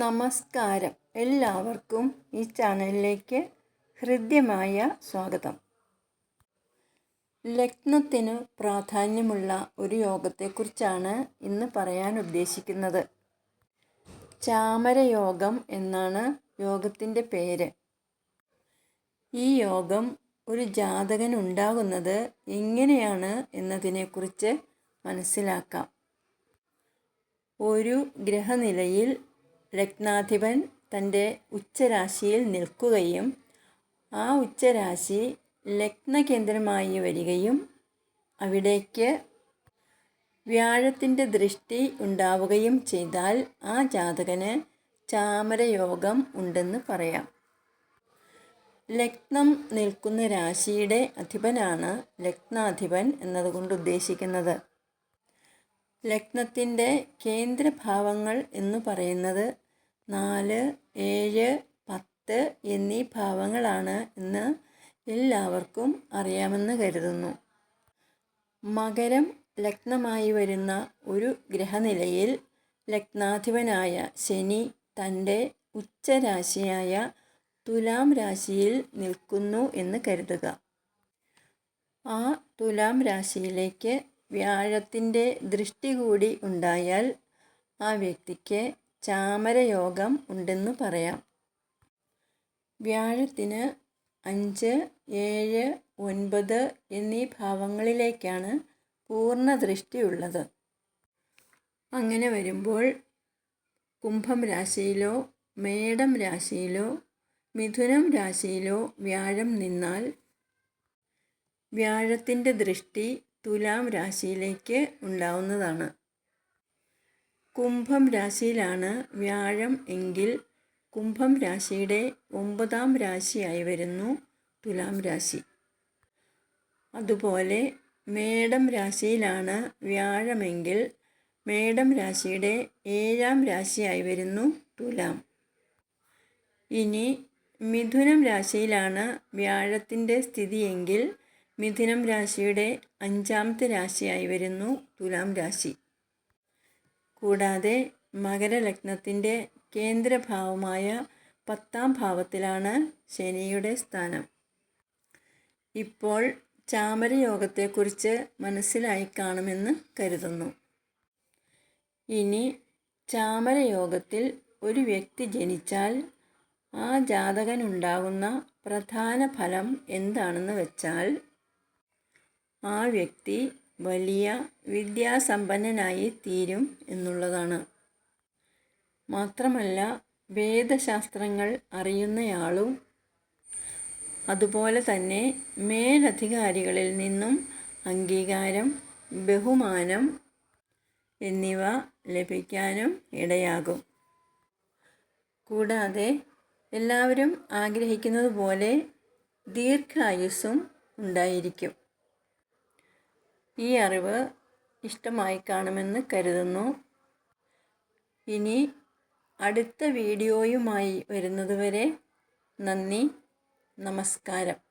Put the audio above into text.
നമസ്കാരം. എല്ലാവർക്കും ഈ ചാനലിലേക്ക് ഹൃദ്യമായ സ്വാഗതം. ലഗ്നത്തിന് പ്രാധാന്യമുള്ള ഒരു യോഗത്തെക്കുറിച്ചാണ് ഇന്ന് പറയാൻ ഉദ്ദേശിക്കുന്നത്. ചാമരയോഗം എന്നാണ് യോഗത്തിന്റെ പേര്. ഈ യോഗം ഒരു ജാതകനുണ്ടാകുന്നത് എങ്ങനെയാണ് എന്നതിനെക്കുറിച്ച് മനസ്സിലാക്കാം. ഒരു ഗ്രഹനിലയിൽ ലഗ്നാധിപൻ തന്റെ ഉച്ചരാശിയിൽ നിൽക്കുകയും ആ ഉച്ചരാശി ലഗ്നകേന്ദ്രമായി വരികയും അവിടേക്ക് വ്യാഴത്തിന്റെ ദൃഷ്ടി ഉണ്ടാവുകയും ചെയ്താൽ ആ ജാതകന് ചാമരയോഗം ഉണ്ടെന്ന് പറയാം. ലഗ്നം നിൽക്കുന്ന രാശിയുടെ അധിപനാണ് ലഗ്നാധിപൻ എന്നതുകൊണ്ട് ഉദ്ദേശിക്കുന്നത്. ലഗ്നത്തിന്റെ കേന്ദ്രഭാവങ്ങൾ എന്ന് പറയുന്നത് നാല് ഏഴ് പത്ത് എന്നീ ഭാവങ്ങളാണ് എന്ന് എല്ലാവർക്കും അറിയാമെന്ന് കരുതുന്നു. മകരം ലഗ്നമായി വരുന്ന ഒരു ഗ്രഹനിലയിൽ ലഗ്നാധിപനായ ശനി തന്റെ ഉച്ചരാശിയായ തുലാം രാശിയിൽ നിൽക്കുന്നു എന്ന് കരുതുക. ആ തുലാം രാശിയിലേക്ക് വ്യാഴത്തിന്റെ ദൃഷ്ടി കൂടി ഉണ്ടായാൽ ആ വ്യക്തിക്ക് ചാമരയോഗം ഉണ്ടെന്ന് പറയാം. വ്യാഴത്തിന് അഞ്ച് ഏഴ് ഒൻപത് എന്നീ ഭാവങ്ങളിലേക്കാണ് പൂർണ ദൃഷ്ടിയുള്ളത് അങ്ങനെ വരുമ്പോൾ കുംഭം രാശിയിലോ മേടം രാശിയിലോ മിഥുനം രാശിയിലോ വ്യാഴം നിന്നാൽ വ്യാഴത്തിന്റെ ദൃഷ്ടി തുലാം രാശിയിലേക്ക് ഉണ്ടാവുന്നതാണ്. കുംഭം രാശിയിലാണ് വ്യാഴം എങ്കിൽ കുംഭം രാശിയുടെ ഒമ്പതാം രാശിയായി വരുന്നു തുലാം രാശി. അതുപോലെ മേടം രാശിയിലാണ് വ്യാഴമെങ്കിൽ മേടം രാശിയുടെ ഏഴാം രാശിയായി വരുന്നു തുലാം. ഇനി മിഥുനം രാശിയിലാണ് വ്യാഴത്തിന്റെ സ്ഥിതിയെങ്കിൽ മിഥുനം രാശിയുടെ അഞ്ചാമത്തെ രാശിയായി വരുന്നു തുലാം രാശി. കൂടാതെ മകരലഗ്നത്തിന്റെ കേന്ദ്രഭാവമായ പത്താം ഭാവത്തിലാണ് ശനിയുടെ സ്ഥാനം. ഇപ്പോൾ ചാമരയോഗത്തെക്കുറിച്ച് മനസ്സിലായി കാണുമെന്ന് കരുതുന്നു. ഇനി ചാമരയോഗത്തിൽ ഒരു വ്യക്തി ജനിച്ചാൽ ആ ജാതകനുണ്ടാകുന്ന പ്രധാന ഫലം എന്താണെന്ന് വെച്ചാൽ ആ വ്യക്തി വലിയ വിദ്യാസമ്പന്നനായി തീരും എന്നുള്ളതാണ്. മാത്രമല്ല വേദശാസ്ത്രങ്ങൾ അറിയുന്നയാളും അതുപോലെ തന്നെ മേലധികാരികളിൽ നിന്നും അംഗീകാരം ബഹുമാനം എന്നിവ ലഭിക്കാനും ഇടയാകും. കൂടാതെ എല്ലാവരും ആഗ്രഹിക്കുന്നത് പോലെ ദീർഘായുസ്സും ഉണ്ടായിരിക്കും. ഈ അറിവ് ഇഷ്ടമായി കാണുമെന്ന് കരുതുന്നു. ഇനി അടുത്ത വീഡിയോയുമായി വരുന്നതുവരെ നന്ദി നമസ്കാരം.